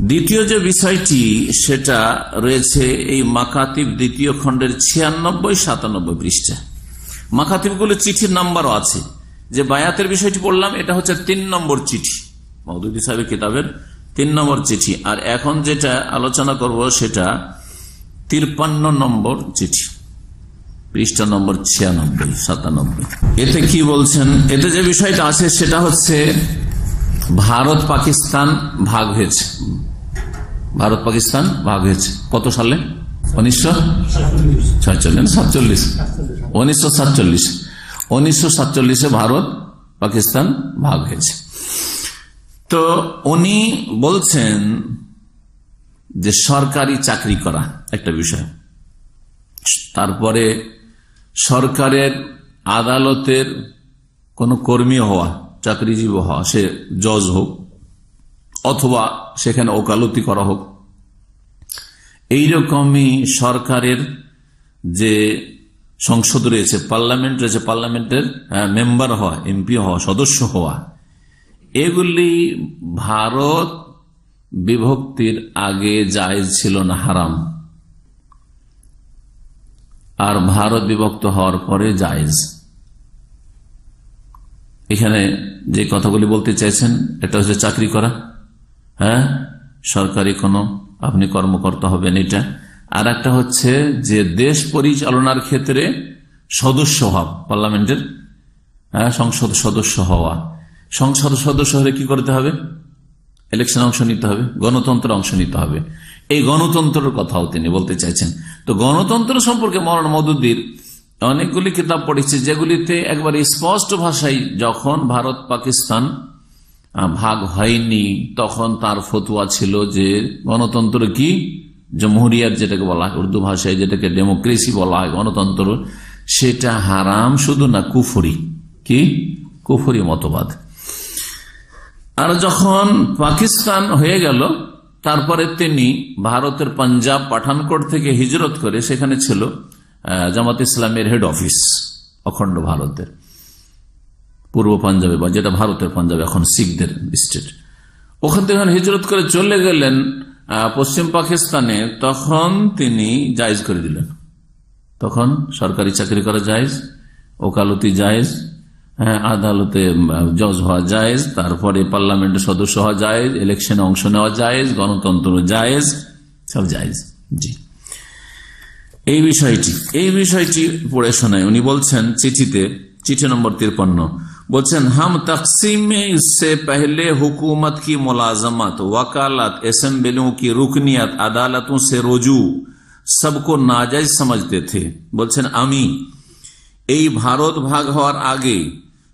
দ্বিতীয় যে বিষয়টি, সেটা রয়েছে এই মাকাতিব দ্বিতীয় খণ্ডের ছিয়ানব্বই সাতানব্বই পৃষ্ঠা। মাকাতিবগুলো চিঠির নাম্বারও আছে। যে বায়াতের বিষয়টি বললাম এটা হচ্ছে তিন নম্বর চিঠি মৌদুদি সাহেবের কিতাবের তিন নম্বর চিঠি। আর এখন যেটা আলোচনা করব, সেটা তিরপান্ন নম্বর চিঠি, পৃষ্ঠা নম্বর ছিয়ানব্বই, সাতানব্বই। এতে কি বলছেন? এতে যে বিষয়টা আছে, সেটা হচ্ছে ভারত পাকিস্তান ভাগ হয়েছে। ভারত পাকিস্তান ভাগ হয়েছে। কত সালে? উনিশশো ছয়চল্লিশ সাতচল্লিশ? উনিশশো সাতচল্লিশ। উনিশশো সাতচল্লিশে ভারত পাকিস্তান ভাগ হয়েছে। তো উনি বলছেন যে সরকারি চাকরি করা একটা বিষয়। তারপরে সরকারের আদালতের কোন কর্মী হওয়া চাকরিজীবী হওয়া, সে জজ হোক, অথবা সেখানে ওকালতি করা হোক, এইরকমই সরকারের যে সংসদ রয়েছে, পার্লামেন্ট রয়েছে, পার্লামেন্টের মেম্বার হওয়া, এমপি হওয়া, সদস্য হওয়া, এগুলি ভারত বিভক্তির আগে জায়জ ছিল না, হারাম। আর ভারত বিভক্ত হওয়ার পরে জায়জ। এখানে যে কথাগুলি বলতে চাইছেন, এটা হচ্ছে চাকরি করা। হ্যাঁ? সরকারি কোনো আপনি কর্মকর্তা হবেন এটা। আর একটা হচ্ছে যে দেশ পরিচালনার ক্ষেত্রে সদস্য হওয়া, পার্লামেন্টের হ্যাঁ সংসদ সদস্য হওয়া। সংসদ সদস্য হলে কি করতে হবে? ইলেকশন অংশ নিতে হবে গণতন্ত্র অংশ নিতে হবে। এই গণতন্ত্রের কথাও তিনি বলতে চাইছেন। তো গণতন্ত্র সম্পর্কে মরণ মদুদ্দির অনেকগুলি কিতাব পড়েছে, যেগুলিতে একবারে স্পষ্ট ভাষায় যখন ভারত পাকিস্তান ভাগ হয়নি, তখন তার ফতুয়া ছিল যে গণতন্ত্র কি? জমহুরিয়ার যেটাকে বলা হয়, উর্দু ভাষায় যেটাকে ডেমোক্রেসি বলা হয়, গণতন্ত্র। সেটা হারাম শুধু না, কুফরি। কি? কুফরি মতবাদ। আর যখন পাকিস্তান হয়ে গেল, তারপরে তিনি ভারতের পাঞ্জাব পাঠানকোট থেকে হিজরত করে সেখানে ছিল। জামাত ইসলামের হেড অফিস অখণ্ড ভারতের। পূর্ব পাঞ্জাবে, বা যেটা ভারতের পাঞ্জাবে, এখন শিখদের স্টেট ওখান থেকে হিজরত করে চলে গেলেন পশ্চিম পাকিস্তানে, তখন তিনি জায়জ করে দিলেন। তখন সরকারি চাকরি করা জায়জ, ওকালতি জায়জ হ্যাঁ আদালতে জজ হওয়া জায়েজ, তারপরে পার্লামেন্টের সদস্য হওয়া জায়েজ ইলেকশনে অংশ নেওয়া জায়েজ, গণতন্ত্র জায়েজ, সব জায়েজ। জি। এই বিষয়টি এই বিষয়টি পড়ে শোনায় উনি বলছেন চিঠিতে চিঠি নম্বর তিরপন্ন বলছেন हम तकसीम में इससे पहले हुकूमत की मुलाजमत वकालत असम्बलियों की रुकनियत अदालतों से रुजू सबको नाजायज समझते थे বলছেন আমি এই ভারত ভাগ হওয়ার আগে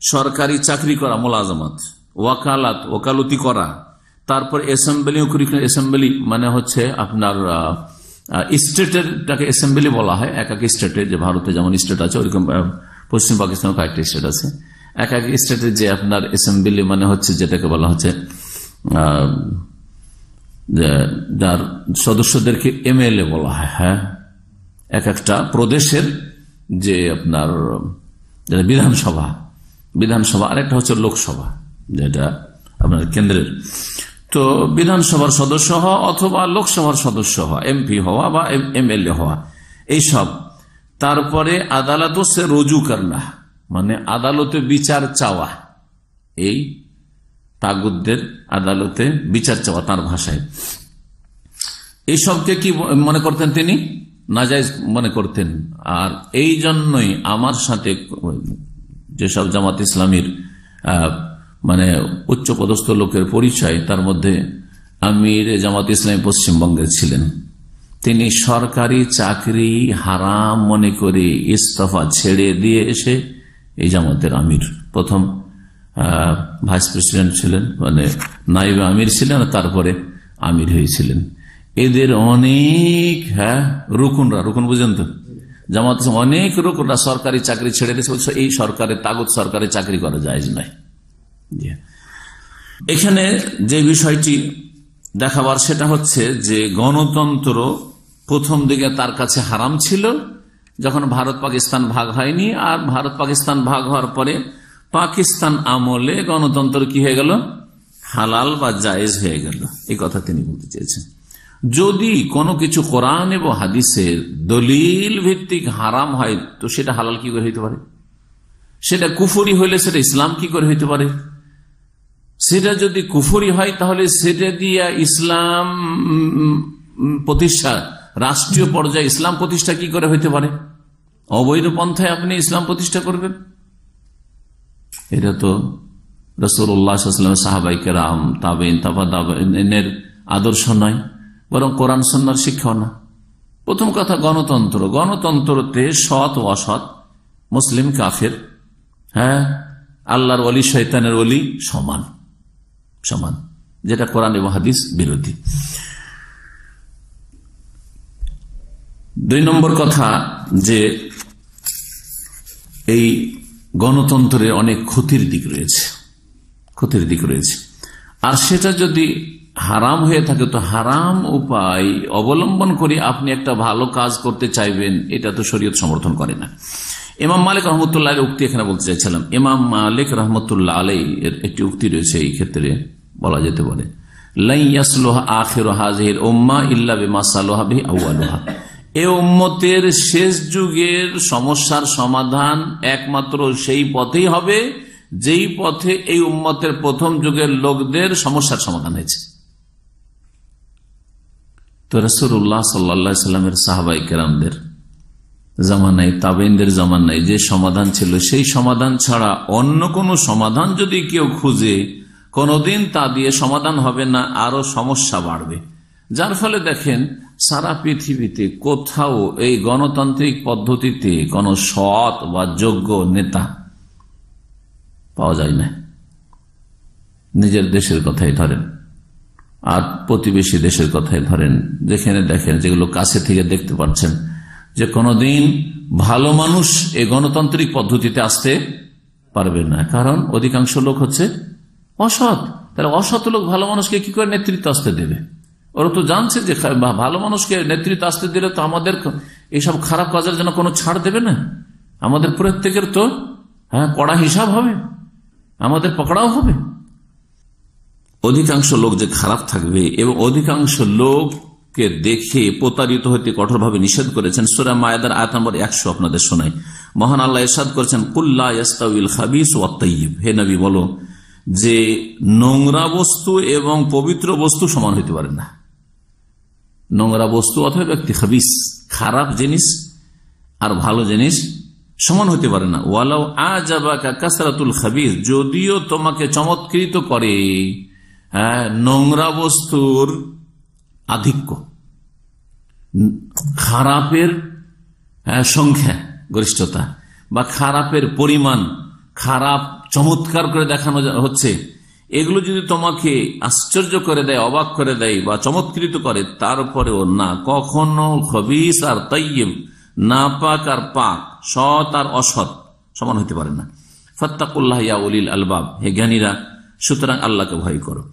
সরকারি চাকরি করা মোলাজমাত ওয়াকালাত ওকালতি করা তারপর অ্যাসেম্বলি অ্যাসেম্বলি মানে হচ্ছে আপনার স্টেটেরটাকে অ্যাসেম্বলি বলা হয়, এক এক স্টেটে, যে ভারতে যেমন স্টেট আছে, ওইরকম পশ্চিম পাকিস্তানের কয়েকটা স্টেট আছে। এক এক স্টেটের যে আপনার অ্যাসেম্বলি মানে হচ্ছে যেটাকে বলা হচ্ছে যার সদস্যদেরকে এমএলএ বলা হয় হ্যাঁ? এক একটা প্রদেশের যে আপনার বিধানসভা বিধানসভা, আরেকটা হচ্ছে লোকসভা, যেটা আপনার কেন্দ্রের। তো বিধানসভার সদস্য হওয়া অথবা লোকসভার সদস্য হওয়া এমপি হওয়া বা এমএলএ হওয়া, এইসব। তারপরে আদালত সে রুজু করনা মানে আদালতে বিচার চাওয়া। এই তাগুদদের আদালতে বিচার চাওয়া তার ভাষায়। এইসবকে কি মনে করতেন তিনি? নাজাইজ মনে করতেন। আর এই জন্যই আমার সাথে, যেসব জামাত ইসলামীর মানে উচ্চ পদস্থ লোকের পরিচয়, তার মধ্যে আমির জামাত ইসলামী পশ্চিমবঙ্গের ছিলেন। তিনি সরকারি চাকরি হারাম মনে করে ইস্তফা ছেড়ে দিয়ে এসে এই জামাতের আমির। প্রথম ভাইস প্রেসিডেন্ট ছিলেন মানে নাইব আমির ছিলেন তারপরে আমির হয়েছিলেন এদের অনেক হ্যাঁ রুকুনরা, রুকুন বুঝেন তো? জামাত অনেক রুকুনরা সরকারি চাকরি ছেড়ে দিয়েছে এই সরকারের, তাগত সরকারি চাকরি করা যায় নাই। এখানে যে বিষয়টি দেখাবার সেটা হচ্ছে যে গণতন্ত্র প্রথম দিকে তার কাছে হারাম ছিল, যখন ভারত পাকিস্তান ভাগ হয়নি, আর ভারত পাকিস্তান ভাগ হওয়ার পরে পাকিস্তান আমলে গণতন্ত্র কি হয়ে গেল? হালাল বা জায়েজ হয়ে গেল। এই কথা তিনি বলতে চেয়েছেন। যদি কোনো কিছু কোরআন এবং হাদিসের দলিল ভিত্তিক হারাম হয়, তো সেটা হালাল কি করে হইতে পারে? সেটা কুফুরি হইলে সেটা ইসলাম কি করে হইতে পারে? সেটা যদি কুফরি হয়, তাহলে সেটা দিয়ে ইসলাম প্রতিষ্ঠা, রাষ্ট্রীয় পর্যায়ে ইসলাম প্রতিষ্ঠা কি করে হইতে পারে? অবৈধ পন্থায় আপনি ইসলাম প্রতিষ্ঠা করবেন? এটা তো রসুল্লাহাম সাহাবাইকে রাম তাবেন তাবাদের আদর্শ নয়, বরং কোরআন সন্ন্যার শিক্ষাও না। প্রথম কথা, গণতন্ত্র। গণতন্ত্রতে সৎ ও অসৎ, মুসলিম, কাফের হ্যাঁ? আল্লাহর অলি শৈতানের অলি সমান। সমান, যেটা কোরআন এবং হাদিস বিরোধী। দুই নম্বর কথা যে এই গণতন্ত্রের অনেক ক্ষতির দিক রয়েছে, ক্ষতির দিক রয়েছে। আর সেটা যদি হারাম হয়ে থাকে, তো হারাম উপায় অবলম্বন করে আপনি একটা ভালো কাজ করতে চাইবেন, এটা তো শরীয়ত সমর্থন করে না। ইমাম মালিক রহমতুল্লাহ উক্তি এখানে বলতে চাইছিলাম। ইমাম মালিক রহমতুল্লাহ আলাই এর একটি উক্তি রয়েছে এই ক্ষেত্রে বলা যেতে পারে। শেষ যুগের সমস্যার সমাধান একমাত্র সেই পথেই হবে, যেই পথে এই উম্মতের প্রথম যুগের লোকদের সমস্যার সমাধান হয়েছে। তো রসুল্লাহ সাল্লা সাল্লামের সাহাবাই কেরামদের জামানায় তাবেনদের জামানায় যে সমাধান ছিল সেই সমাধান ছাড়া অন্য কোনো সমাধান যদি কেউ খুঁজে, কোনদিন তা দিয়ে সমাধান হবে না, আরও সমস্যা বাড়বে। যার ফলে দেখেন, সারা পৃথিবীতে কোথাও এই গণতান্ত্রিক পদ্ধতিতে কোন সৎ বা যোগ্য নেতা পাওয়া যায় না। নিজের দেশের কথাই ধরেন, আর প্রতিবেশী দেশের কথাই ধরেন। যেখানে দেখেন, যেগুলো কাছে থেকে দেখতে পাচ্ছেন যে কোনদিন ভালো মানুষ এই গণতান্ত্রিক পদ্ধতিতে আসতে পারবে না। কারণ অধিকাংশ লোক হচ্ছে অসৎ। তাহলে অসৎ লোক ভালো মানুষকে কি করে নেতৃত্ব আসতে দেবে? ওরা তো জানছে যে ভালো মানুষকে নেতৃত্ব আসতে দিলে তো আমাদের এইসব খারাপ কাজের জন্য কোনো ছাড় দেবে না। আমাদের প্রত্যেকের তো হ্যাঁ কড়া হিসাব হবে। আমাদের পকড়াও হবে। অধিকাংশ লোক যে খারাপ থাকবে এবং অধিকাংশ লোককে দেখে প্রতারিত হইতে কঠোরভাবে নিষেধ করেছেন, সুরা মায়াদার আয়াত নম্বর একশো আপনাদের শোনায় মহান আল্লাহ ইসাদ করেছেন ওয়াত্তাইব হে নবী, বলো যে নোংরা বস্তু এবং পবিত্র বস্তু সমান হইতে পারে না। নোংরা বস্তু অথবা ব্যক্তি হাবিস খারাপ জিনিস আর ভালো জিনিস সমান হতে পারে না। ওয়ালাও আজাবাকা কাসরাতুল হাবিস যদিও তোমাকে চমৎকৃত করে হ্যাঁ নোংরা বস্তুর আধিক্য। খারাপের সংখ্যা, গরিষ্ঠতা, বা খারাপের পরিমাণ, খারাপ চমৎকার করে দেখানো হচ্ছে, এগুলো যদি তোমাকে আশ্চর্য করে দেয়, অবাক করে দেয়, বা চমৎকৃত করে তারপরেও না। কখনো খবিস আর তৈব না পাক আর পাক, সৎ আর অসৎ সমান হতে পারে না। ফত্তাকুল্লাহ উলিল আলবাব। হে জ্ঞানীরা, সুতরাং আল্লাহকে ভয় করো।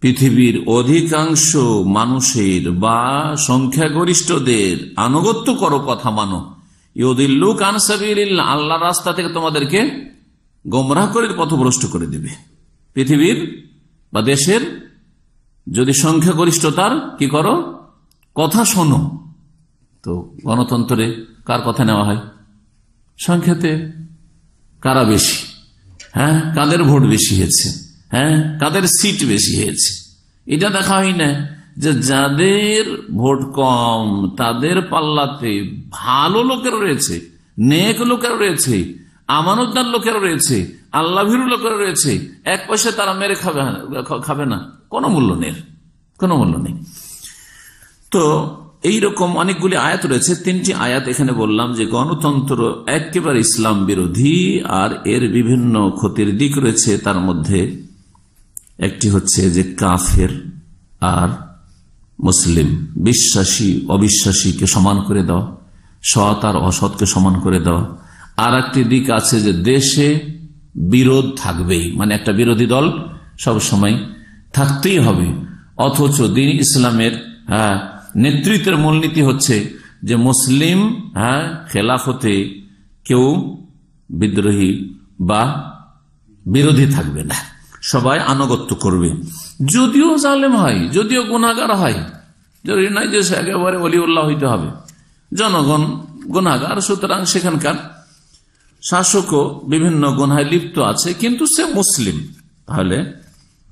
পৃথিবীর অধিকাংশ মানুষের বা সংখ্যাগরিষ্ঠদের আনুগত্য করো কথা মানো। ইউদিল্লুক আনসাবিল্লাহ আল্লাহ রাস্তা থেকে তোমাদেরকে গোমরাহ করে পথভ্রষ্ট করে দেবে। পৃথিবীর বা দেশের যদি সংখ্যাগরিষ্ঠতার কি করো? কথা শোনো। তো গণতন্ত্রে কার কথা নেওয়া হয়? সংখ্যাতে কারা বেশি? হ্যাঁ কাদের ভোট বেশি হয়েছে? হ্যাঁ? কাদের সিট বেশি হয়েছে। এটা দেখা হয় না যে যাদের ভোট কম, তাদের পাল্লাতে ভালো লোকের রয়েছে, নেক লোকের রয়েছে, আমানতদার লোকের রয়েছে আল্লাভির লোকের রয়েছে, এক পয়সা তারা মেরে খাবে খাবে না। কোনো মূল্য নেই, কোনো মূল্য নেই। তো এইরকম অনেকগুলি আয়াত রয়েছে, তিনটি আয়াত এখানে বললাম যে গণতন্ত্র একেবারে ইসলাম বিরোধী, আর এর বিভিন্ন ক্ষতির দিক রয়েছে তার মধ্যে। একটি হচ্ছে যে কাফের আর মুসলিম। বিশ্বাসী, অবিশ্বাসীকে সমান করে দেওয়া সৎ আর অসৎকে সমান করে দেওয়া আর একটি দিক আছে যে দেশে বিরোধ থাকবেই মানে একটা বিরোধী দল সব সময় থাকতেই হবে। অথচ দিন ইসলামের হ্যাঁ নেতৃত্বের মূলনীতি হচ্ছে যে মুসলিম হ্যাঁ খেলাফতে কেউ বিদ্রোহী বা বিরোধী থাকবে না। সবাই আনুগত্য করবে। যদিও জালেম হয়, যদিও গুণাগার হয়, জরুরি নয় যে একেবারে অলিউল্লাহ হইতে হবে। জনগণ গুণাগার সুতরাং সেখানকার শাসকও বিভিন্ন গুনায় লিপ্ত আছে, কিন্তু সে মুসলিম, তাহলে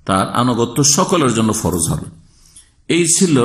তার আনুগত্য সকলের জন্য ফরজ হবে। এই ছিল